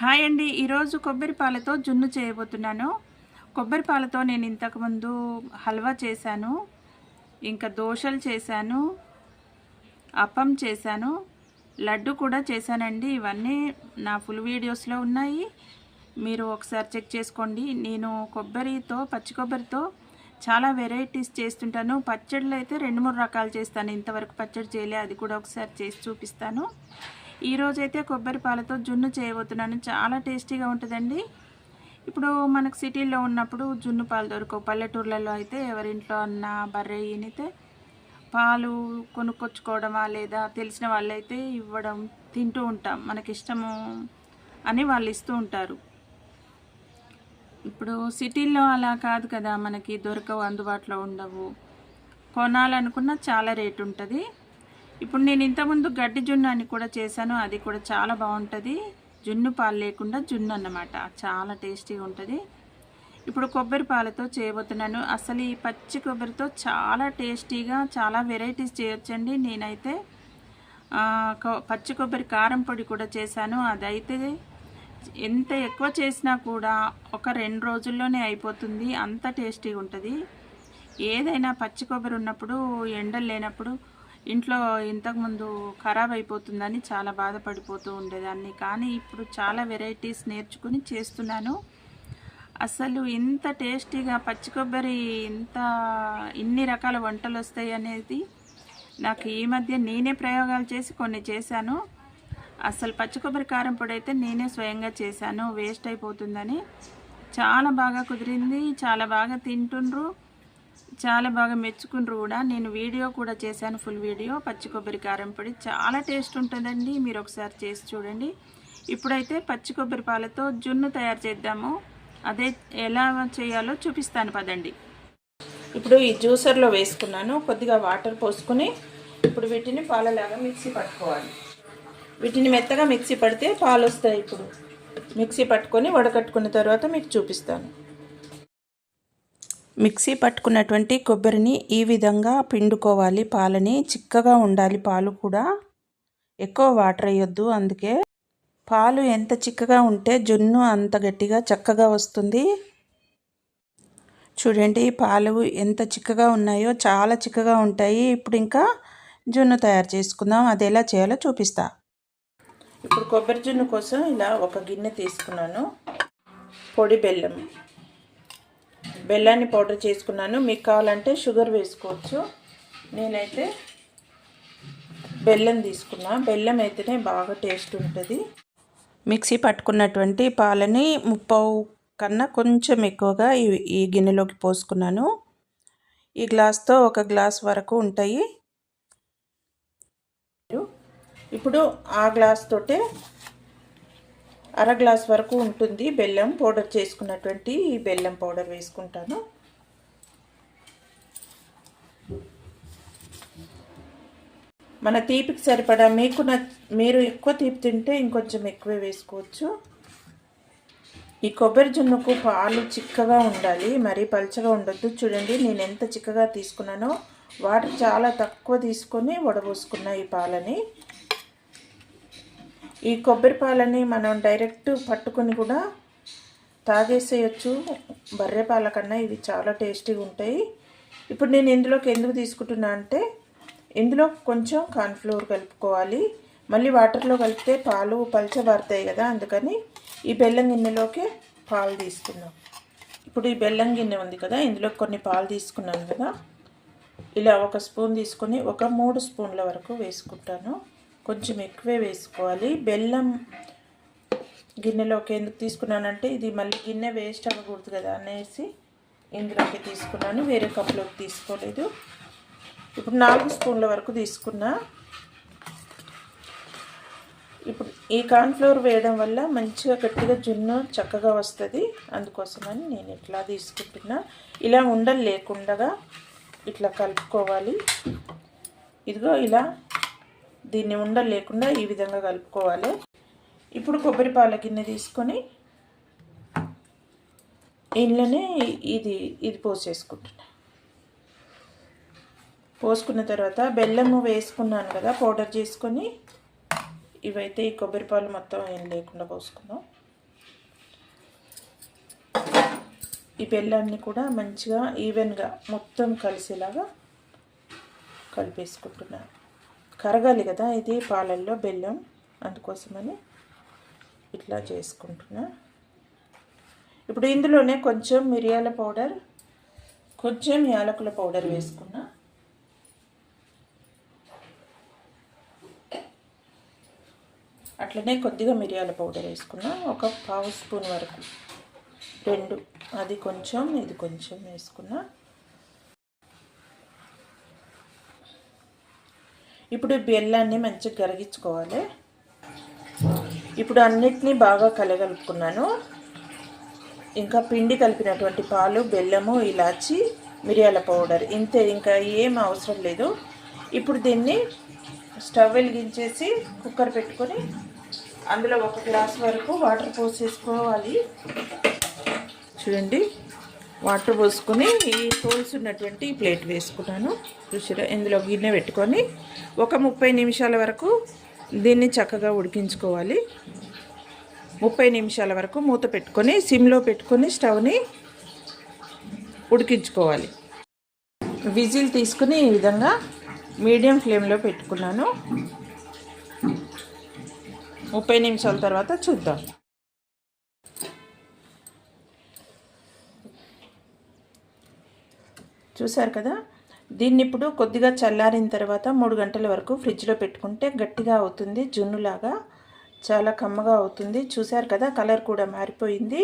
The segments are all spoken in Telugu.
హాయ్ అండి. ఈరోజు కొబ్బరి పాలతో జున్ను చేయబోతున్నాను. కొబ్బరి పాలతో నేను ఇంతకుముందు హల్వా చేశాను ఇంకా దోశలు చేశాను అప్పం చేశాను లడ్డు కూడా చేశానండి. ఇవన్నీ నా ఫుల్ వీడియోస్లో ఉన్నాయి. మీరు ఒకసారి చెక్ చేసుకోండి. నేను కొబ్బరితో పచ్చి కొబ్బరితో చాలా వెరైటీస్ చేస్తుంటాను. పచ్చళ్ళు అయితే రెండు మూడు రకాలు చేస్తాను. ఇంతవరకు పచ్చడి చేయలే అది కూడా ఒకసారి చేసి చూపిస్తాను. ఈరోజైతే కొబ్బరి పాలతో జున్ను చేయబోతున్నాను. చాలా టేస్టీగా ఉంటుందండి. ఇప్పుడు మనకు సిటీల్లో ఉన్నప్పుడు జున్ను పాలు దొరకవు. పల్లెటూర్లలో అయితే ఎవరింట్లో అన్న బర్రె ఈనితే పాలు కొనుక్కొచ్చుకోవడమా లేదా తెలిసిన వాళ్ళైతే ఇవ్వడం తింటూ ఉంటాం. మనకి ఇష్టము అని వాళ్ళు ఇస్తూ ఉంటారు. ఇప్పుడు సిటీల్లో అలా కాదు కదా మనకి దొరకవు అందుబాటులో ఉండవు. కొనాలనుకున్న చాలా రేటు ఉంటుంది. ఇప్పుడు నేను ఇంతకుముందు గడ్డి జున్ను అని కూడా చేశాను. అది కూడా చాలా బాగుంటుంది. జున్ను పాలు లేకుండా జున్ను అన్నమాట. చాలా టేస్టీగా ఉంటుంది. ఇప్పుడు కొబ్బరి పాలతో చేయబోతున్నాను. అసలు ఈ పచ్చి కొబ్బరితో చాలా టేస్టీగా చాలా వెరైటీస్ చేయొచ్చండి. నేనైతే పచ్చి కొబ్బరి కారం పొడి కూడా చేశాను. అదైతే ఎంత ఎక్కువ చేసినా కూడా ఒక రెండు రోజుల్లోనే అయిపోతుంది. అంత టేస్టీగా ఉంటుంది. ఏదైనా పచ్చి కొబ్బరి ఉన్నప్పుడు ఎండలు లేనప్పుడు ఇంట్లో ఇంతకుముందు ఖరాబ్ అయిపోతుందని చాలా బాధపడిపోతూ ఉండేదాన్ని. కానీ ఇప్పుడు చాలా వెరైటీస్ నేర్చుకుని చేస్తున్నాను. అసలు ఇంత టేస్టీగా పచ్చి కొబ్బరి ఇంత ఇన్ని రకాల వంటలు వస్తాయి అనేది నాకు ఈ మధ్య నేనే ప్రయోగాలు చేసి కొన్ని చేశాను. అసలు పచ్చి కొబ్బరి కారం పొడి అయితే నేనే స్వయంగా చేశాను. వేస్ట్ అయిపోతుందని. చాలా బాగా కుదిరింది చాలా బాగా తింటుండ్రు. చాలా బాగా మెచ్చుకుండ్రు కూడా. నేను వీడియో కూడా చేశాను ఫుల్ వీడియో. పచ్చి కొబ్బరి కారం పొడి. చాలా టేస్ట్ ఉంటుందండి. మీరు ఒకసారి చేసి చూడండి. ఇప్పుడైతే పచ్చి కొబ్బరి పాలతో జున్ను తయారు చేద్దాము. అదే ఎలా చేయాలో చూపిస్తాను పదండి. ఇప్పుడు ఈ జ్యూసర్లో వేసుకున్నాను. కొద్దిగా వాటర్ పోసుకుని ఇప్పుడు వీటిని పాలలాగా మిక్సీ పట్టుకోవాలి. వీటిని మెత్తగా మిక్సీ పడితే పాలు వస్తాయి ఇప్పుడు. మిక్సీ పట్టుకొని వడకట్టుకున్న తర్వాత మీకు చూపిస్తాను. మిక్సీ పట్టుకున్నటువంటి కొబ్బరిని ఈ విధంగా పిండుకోవాలి. పాలని చిక్కగా ఉండాలి. పాలు కూడా ఎక్కువ వాటర్ వేయొద్దు. అందుకే పాలు ఎంత చిక్కగా ఉంటే జున్ను అంత గట్టిగా చక్కగా వస్తుంది. చూడండి పాలు ఎంత చిక్కగా ఉన్నాయో చాలా చిక్కగా ఉంటాయి. ఇప్పుడు ఇంకా జున్ను తయారు చేసుకుందాం. అది ఎలా చేయాలో చూపిస్తా. ఇప్పుడు కొబ్బరి జున్ను కోసం ఇలా ఒక గిన్నె తీసుకున్నాను. పొడి బెల్లం. బెల్లాన్ని పౌడర్ చేసుకున్నాను. మీకు కావాలంటే షుగర్ వేసుకోవచ్చు. నేనైతే బెల్లం తీసుకున్నా. బెల్లం అయితేనే బాగా టేస్ట్ ఉంటుంది. మిక్సీ పట్టుకున్నటువంటి పాలని ముప్పావు కన్నా కొంచెం ఎక్కువగా ఈ ఈ గిన్నెలోకి పోసుకున్నాను. ఈ గ్లాస్తో ఒక గ్లాస్ వరకు ఉంటాయి. ఇప్పుడు ఆ గ్లాస్ తోటే అర గ్లాస్ వరకు ఉంటుంది బెల్లం పౌడర్ చేసుకున్నటువంటి ఈ బెల్లం పౌడర్ వేసుకుంటాను. మన తీపికి సరిపడా మీకు న మీరు ఎక్కువ తీపి తింటే ఇంకొంచెం ఎక్కువే వేసుకోవచ్చు. ఈ కొబ్బరి జున్నుకు పాలు చిక్కగా ఉండాలి మరీ పలుచగా ఉండొద్దు. చూడండి నేను ఎంత చిక్కగా తీసుకున్నానో వాటర్ చాలా తక్కువ తీసుకొని వడబోసుకున్నా ఈ పాలని. ఈ కొబ్బరి పాలని మనం డైరెక్ట్ పట్టుకొని కూడా తాగేసేయచ్చు. బర్రె పాల కన్నా ఇవి చాలా టేస్టీగా ఉంటాయి. ఇప్పుడు నేను ఇందులోకి ఎందుకు తీసుకుంటున్నా అంటే ఇందులో కొంచెం కార్న్ఫ్లోర్ కలుపుకోవాలి. మళ్ళీ వాటర్లో కలిపితే పాలు పల్చబారుతాయి కదా అందుకని ఈ బెల్లం గిన్నెలోకి పాలు తీసుకున్నాం ఇప్పుడు ఈ బెల్లం గిన్నె ఉంది కదా ఇందులో కొన్ని పాలు తీసుకున్నాను కదా. ఇలా ఒక స్పూన్ తీసుకొని ఒక మూడు స్పూన్ల వరకు వేసుకుంటాను. కొంచెం ఎక్కువే వేసుకోవాలి. బెల్లం గిన్నెలోకి ఎందుకు తీసుకున్నానంటే ఇది మళ్ళీ గిన్నె వేస్ట్ అవ్వకూడదు కదా అనేసి ఇందులోకి తీసుకున్నాను. వేరే కప్లోకి తీసుకోలేదు. ఇప్పుడు నాలుగు స్పూన్ల వరకు తీసుకున్నా. ఇప్పుడు ఈ కార్న్ఫ్లోర్ వేయడం వల్ల మంచిగా గట్టిగా జున్ను చక్కగా వస్తుంది. అందుకోసమని నేను ఇట్లా తీసుకుంటున్నా. ఇలా ఉండలు లేకుండా ఇట్లా కలుపుకోవాలి. ఇదిగో ఇలా దీన్ని ఉండ లేకుండా ఈ విధంగా కలుపుకోవాలి. ఇప్పుడు కొబ్బరి పాల గిన్నె తీసుకొని ఇంట్లోనే ఇది ఇది పోసేసుకుంటున్నా. పోసుకున్న తర్వాత బెల్లము వేసుకున్నాను కదా పౌడర్ చేసుకొని ఇవైతే ఈ కొబ్బరి పాలు మొత్తం ఏం లేకుండా పోసుకుందాం. ఈ బెల్లాన్ని కూడా మంచిగా ఈవెన్గా మొత్తం కలిసేలాగా కలిపేసుకుంటున్నాను. కరగాలి కదా ఇది పాలల్లో బెల్లం అందుకోసమని ఇట్లా చేసుకుంటున్నా. ఇప్పుడు ఇందులోనే కొంచెం మిరియాల పౌడర్ కొంచెం యాలకుల పౌడర్ వేసుకున్నా. అట్లనే కొద్దిగా మిరియాల పౌడర్ వేసుకున్నా ఒక పావు స్పూన్ వరకు. రెండు అది కొంచెం ఇది కొంచెం వేసుకున్నా. ఇప్పుడు బెల్లాన్ని మంచిగా కరిగించుకోవాలి. ఇప్పుడు అన్నిటినీ బాగా కలగలుపుకున్నాను. ఇంకా పిండి కలిపినటువంటి పాలు బెల్లము ఇలాచి మిరియాల పౌడర్ ఇంతే. ఇంకా ఏం అవసరం లేదు. ఇప్పుడు దీన్ని స్టవ్ వెలిగించేసి కుక్కర్ పెట్టుకొని అందులో ఒక గ్లాస్ వరకు వాటర్ పోసేసుకోవాలి. చూడండి. వాటర్ పోసుకొని ఈ తోల్స్ ఉన్నటువంటి ప్లేట్ వేసుకున్నాను. చూసిరా ఇందులో గిన్నె పెట్టుకొని ఒక ముప్పై నిమిషాల వరకు దీన్ని చక్కగా ఉడికించుకోవాలి. ముప్పై నిమిషాల వరకు మూత పెట్టుకొని సిమ్లో పెట్టుకొని స్టవ్ని ఉడికించుకోవాలి. విజిల్ తీసుకుని ఈ విధంగా మీడియం ఫ్లేమ్లో పెట్టుకున్నాను. ముప్పై నిమిషాల తర్వాత చూద్దాం. చూసారు కదా? దీన్ని ఇప్పుడు కొద్దిగా చల్లారిన తర్వాత మూడు గంటల వరకు ఫ్రిడ్జ్లో పెట్టుకుంటే గట్టిగా అవుతుంది జున్నులాగా చాలా కమ్మగా అవుతుంది. చూసారు కదా కలర్ కూడా మారిపోయింది.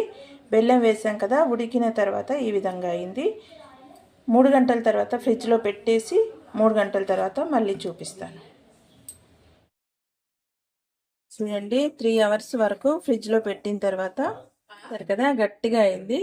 బెల్లం వేసాం కదా ఉడికిన తర్వాత ఈ విధంగా అయింది. మూడు గంటల తర్వాత ఫ్రిడ్జ్లో పెట్టేసి మూడు గంటల తర్వాత మళ్ళీ చూపిస్తాను. చూడండి త్రీ అవర్స్ వరకు ఫ్రిడ్జ్లో పెట్టిన తర్వాత సరే కదా గట్టిగా అయింది.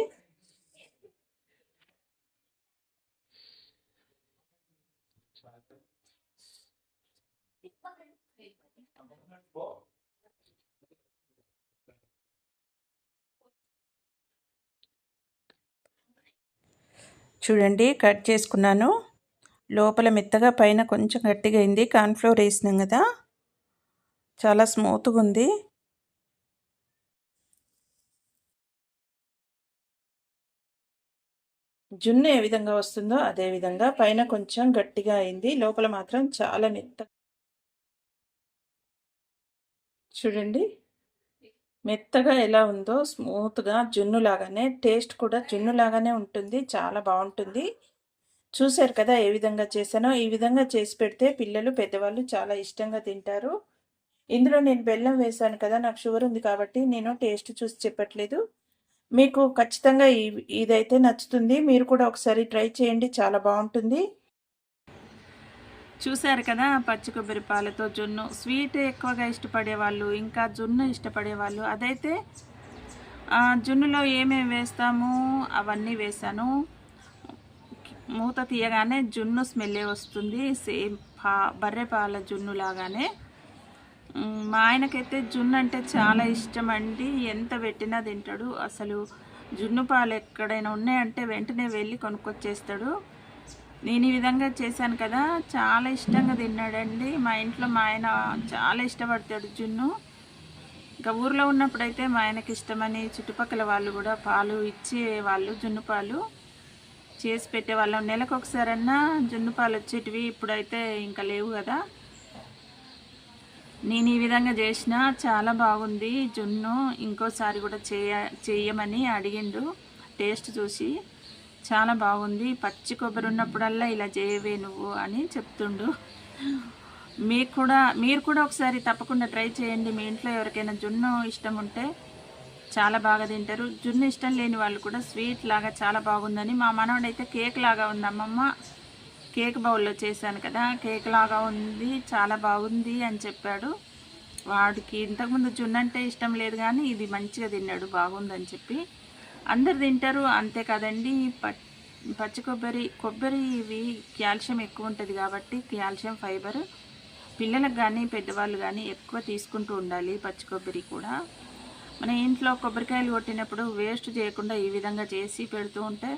చూడండి కట్ చేసుకున్నాను. లోపల మెత్తగా పైన కొంచెం గట్టిగా అయింది. కార్న్ఫ్లోర్ వేసినాం కదా. చాలా స్మూత్గా ఉంది. జున్ను ఏ విధంగా వస్తుందో అదే విధంగా పైన కొంచెం గట్టిగా అయింది. లోపల మాత్రం చాలా మెత్త. చూడండి. మెత్తగా ఎలా ఉందో స్మూత్గా జున్ను లాగానే టేస్ట్ కూడా జున్ను లాగానే ఉంటుంది. చాలా బాగుంటుంది. చూశారు కదా ఏ విధంగా చేశానో? ఈ విధంగా చేసి పెడితే పిల్లలు పెద్దవాళ్ళు చాలా ఇష్టంగా తింటారు. ఇందులో నేను బెల్లం వేశాను కదా నాకు షుగర్ ఉంది కాబట్టి నేను టేస్ట్ చూసి చెప్పట్లేదు. మీకు ఖచ్చితంగా ఇదైతే నచ్చుతుంది. మీరు కూడా ఒకసారి ట్రై చేయండి. చాలా బాగుంటుంది. చూశారు కదా పచ్చి కొబ్బరి పాలతో జున్ను. స్వీట్ ఎక్కువగా ఇష్టపడే వాళ్ళు ఇంకా జున్ను ఇష్టపడే వాళ్ళు. అదైతే జున్నులో ఏమేమి వేస్తాము అవన్నీ వేసాను మూత తీయగానే జున్ను స్మెల్లే వస్తుంది. సేమ్ పా బర్రె పాల జున్ను లాగానే. మా ఆయనకైతే జున్ను అంటే చాలా ఇష్టం అండి. ఎంత పెట్టినా తింటాడు. అసలు జున్ను పాలు ఎక్కడైనా ఉన్నాయంటే వెంటనే వెళ్ళి కొనుక్కొచ్చేస్తాడు. నేను ఈ విధంగా చేశాను కదా చాలా ఇష్టంగా తిన్నాడండి. మా ఇంట్లో మా ఆయన చాలా ఇష్టపడతాడు జున్ను. ఇంకా ఊర్లో ఉన్నప్పుడైతే మా ఆయనకి ఇష్టమని చుట్టుపక్కల వాళ్ళు కూడా పాలు ఇచ్చే వాళ్ళు జున్ను పాలు చేసి పెట్టేవాళ్ళం. నెలకు ఒకసారన్నా జున్ను పాలు వచ్చేటివి ఇప్పుడైతే ఇంకా లేవు కదా. నేను ఈ విధంగా చేసిన చాలా బాగుంది జున్ను. ఇంకోసారి కూడా చేయ చేయమని అడిగిండు టేస్ట్ చూసి. చాలా బాగుంది. పచ్చి కొబ్బరి ఉన్నప్పుడల్లా ఇలా చేయవే నువ్వు అని చెప్తుండు. మీకు కూడా మీరు కూడా ఒకసారి తప్పకుండా ట్రై చేయండి. మీ ఇంట్లో ఎవరికైనా జున్ను ఇష్టం ఉంటే చాలా బాగా తింటారు. జున్ను ఇష్టం లేని వాళ్ళు కూడా స్వీట్ లాగా చాలా బాగుందని. మా మనవడైతే కేక్ లాగా ఉంది అమ్మమ్మ. కేక్ బౌల్లో చేశాను కదా. కేక్ లాగా ఉంది చాలా బాగుంది అని చెప్పాడు. వాడికి ఇంతకుముందు జున్ను అంటే ఇష్టం లేదు కానీ ఇది మంచిగా తిన్నాడు బాగుందని చెప్పి. అందరు తింటారు అంతే కదండి. పచ్చి కొబ్బరి కొబ్బరి ఇవి కాల్షియం ఎక్కువ ఉంటుంది కాబట్టి కాల్షియం ఫైబర్ పిల్లలకు కానీ పెద్దవాళ్ళు కానీ ఎక్కువ తీసుకుంటూ ఉండాలి పచ్చి కొబ్బరి కూడా. మన ఇంట్లో కొబ్బరికాయలు కొట్టినప్పుడు వేస్ట్ చేయకుండా ఈ విధంగా చేసి పెడుతూ ఉంటే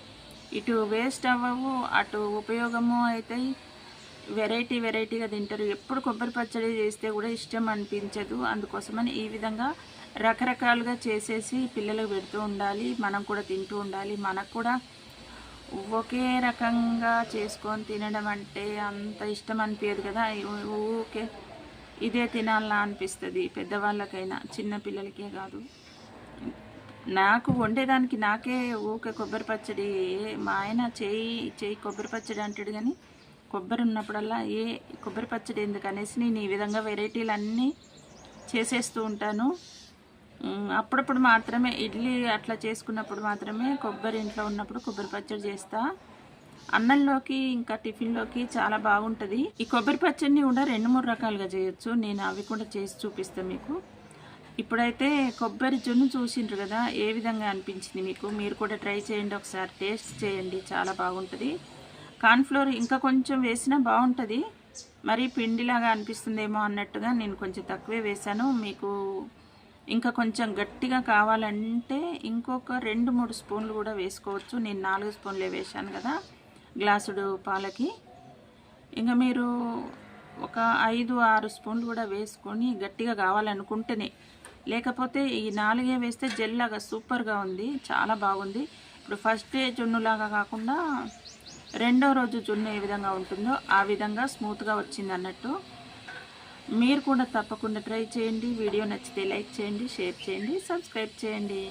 ఇటు వేస్ట్ అవ్వవు అటు ఉపయోగము అవుతాయి వెరైటీ వెరైటీగా తింటారు. ఎప్పుడు కొబ్బరి పచ్చడి చేస్తే కూడా ఇష్టం అనిపించదు. అందుకోసమని ఈ విధంగా రకరకాలుగా చేసేసి పిల్లలకు పెడుతూ ఉండాలి మనం కూడా తింటూ ఉండాలి. మనకు కూడా ఒకే రకంగా చేసుకొని తినడం అంటే అంత ఇష్టం అనిపించదు కదా. ఊ- ఊరికే ఇదే తినాలా అనిపిస్తుంది పెద్దవాళ్ళకైనా చిన్న పిల్లలకే కాదు. నాకు వండేదానికి నాకే ఊకే కొబ్బరి పచ్చడి మా ఆయన చేయి చేయి కొబ్బరి పచ్చడి అంటాడు కానీ కొబ్బరి ఉన్నప్పుడల్లా ఏ కొబ్బరి పచ్చడి ఎందుకు అనేసి నేను ఈ విధంగా వెరైటీలు అన్నీ చేసేస్తూ ఉంటాను. అప్పుడప్పుడు మాత్రమే ఇడ్లీ అట్లా చేసుకున్నప్పుడు మాత్రమే కొబ్బరి ఇంట్లో ఉన్నప్పుడు కొబ్బరి పచ్చడి చేస్తా. అన్నంలోకి ఇంకా టిఫిన్లోకి చాలా బాగుంటుంది. ఈ కొబ్బరి పచ్చడిని కూడా రెండు మూడు రకాలుగా చేయొచ్చు. నేను అవి కూడా చేసి చూపిస్తాను మీకు. ఇప్పుడైతే కొబ్బరి జున్ను చూసిండ్రు కదా ఏ విధంగా అనిపించింది మీకు? మీరు కూడా ట్రై చేయండి ఒకసారి. టేస్ట్ చేయండి చాలా బాగుంటుంది. కార్న్ఫ్లోర్ ఇంకా కొంచెం వేసినా బాగుంటుంది. మరి పిండిలాగా అనిపిస్తుందేమో అన్నట్టుగా నేను కొంచెం తక్కువే వేశాను. మీకు ఇంకా కొంచెం గట్టిగా కావాలంటే ఇంకొక రెండు మూడు స్పూన్లు కూడా వేసుకోవచ్చు. నేను నాలుగు స్పూన్లే వేశాను కదా గ్లాసుడు పాలకి. ఇంకా మీరు ఒక ఐదు ఆరు స్పూన్లు కూడా వేసుకొని గట్టిగా కావాలనుకుంటేనే. లేకపోతే ఈ నాలుగే వేస్తే జెల్ లాగా సూపర్గా ఉంది చాలా బాగుంది. ఇప్పుడు ఫస్ట్ డే జున్నులాగా కాకుండా రెండో రోజు జున్ను ఏ విధంగా ఉంటుందో ఆ విధంగా స్మూత్గా వచ్చింది అన్నట్టు మీరు కూడా తప్పకుండా ట్రై చేయండి. వీడియో నచ్చితే లైక్ చేయండి షేర్ చేయండి సబ్స్క్రైబ్ చేయండి.